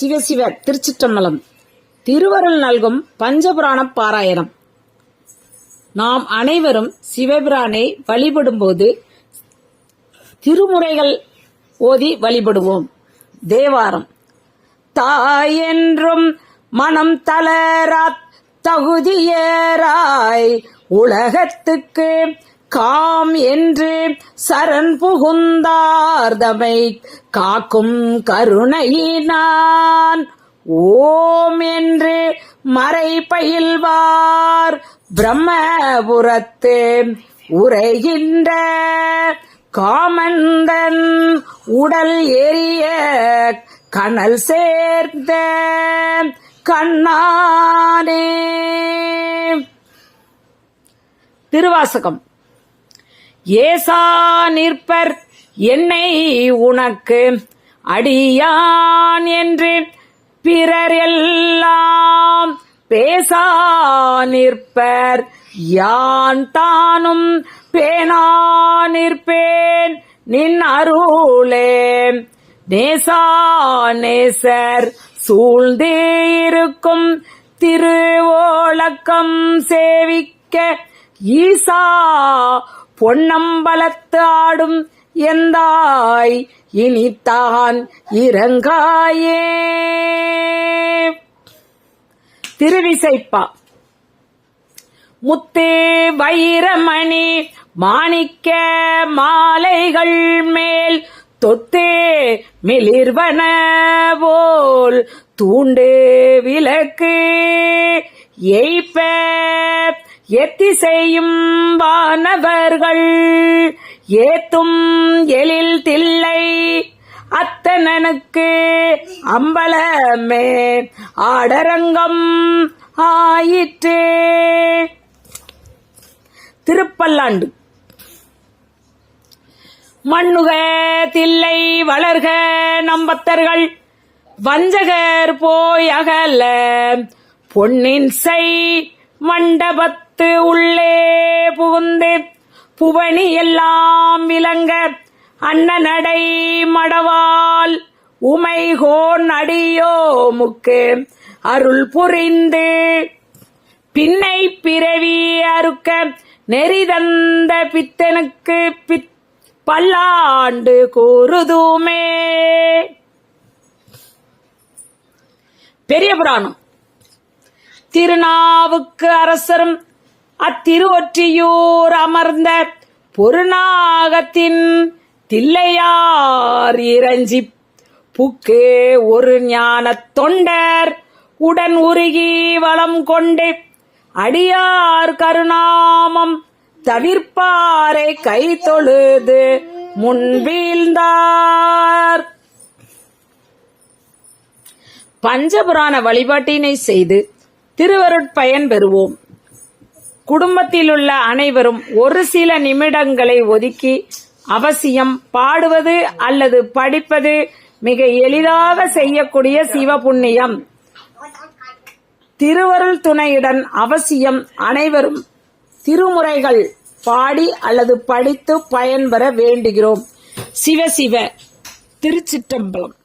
சிவசிவ திருச்சிற்றம்பலம். திருவருள் நல்கும் பஞ்சபுராண பாராயணம். நாம் அனைவரும் சிவபிரானை வழிபடும்போது திருமுறைகள் ஓதி வழிபடுவோம். தேவாரம். தாயென்றும் மனம் தளரா தகுதியேராய் உலகத்துக்கு காம் என்று சரண் புகுந்தார்தமை காக்கும் கருணையினான். ஓம் என்று மறை பயில்வார் பிரம்மபுரத்து. உரைகின்ற காமந்தன் உடல் எரிய கனல் சேர்ந்த கண்ணானே. திருவாசகம். ஏசா நிற்பர் என்னை உனக்கு அடியான் என்று பிறர் எல்லாம் பேசா நிற்பர். யான் தானும் பேனா நிற்பேன். நின் அருளே நேசா நேசர். சூழ்ந்தே இருக்கும் திருவோளக்கம் சேவிக்க ஈசா பொன்னம்பலத்து ஆடும் எந்தாய்? இனித்தான் இறங்காயே. திருவிசைப்பா. முத்தே வைரமணி மாணிக்க மாலைகள் மேல் தொத்தே மிளிர்வன போல் தூண்டு விளக்கு. எய்ப்ப எத்திசையும் வானவர்கள் ஏத்தும் எழில் தில்லை. அத்தனனுக்கு அம்பலமே. ஆடரங்கம் ஆயிற்று. திருப்பல்லாண்டு. மண்ணுக தில்லை வளர்க நம்பத்தர்கள். வஞ்சகர் போய் அகல. பொன்னின் செய் மண்டபத்து உள்ளே புகுந்து புவனி எல்லாம் விளங்க அண்ணனடை மடவால் உமைகோன் அடியோ முக்கு அருள் புரிந்து. பின்னை பிறவி அறுக்க நெறிதந்த பித்தனுக்கு பித் பல்லாண்டு கூறுதுமே. பெரிய புராணம். திருநாவுக்கு அரசரும் அத்திருவொற்றியூர் அமர்ந்த பொருநாகத்தின் தில்லையார் இறஞ்சி புக்கே ஒரு ஞானத் தொண்டர் உடன் உருகி வளம் கொண்டு. அடியார் கருணாமம் தவிர்ப்பாரை கை தொழுது முன்வீழ்ந்தார் பஞ்சபுராண வழிபாட்டினை செய்து திருவருட்பயன் பெறுவோம். குடும்பத்தில் உள்ள அனைவரும் ஒரு சில நிமிடங்களை ஒதுக்கி அவசியம் பாடுவது அல்லது படிப்பது மிக எளிதாக செய்யக்கூடிய சிவபுண்ணியம். திருவருள் துணையுடன் அவசியம் அனைவரும் திருமுறைகள் பாடி அல்லது படித்து பயன்பெற வேண்டுகிறோம். சிவ சிவ திருச்சிற்றம்பலம்.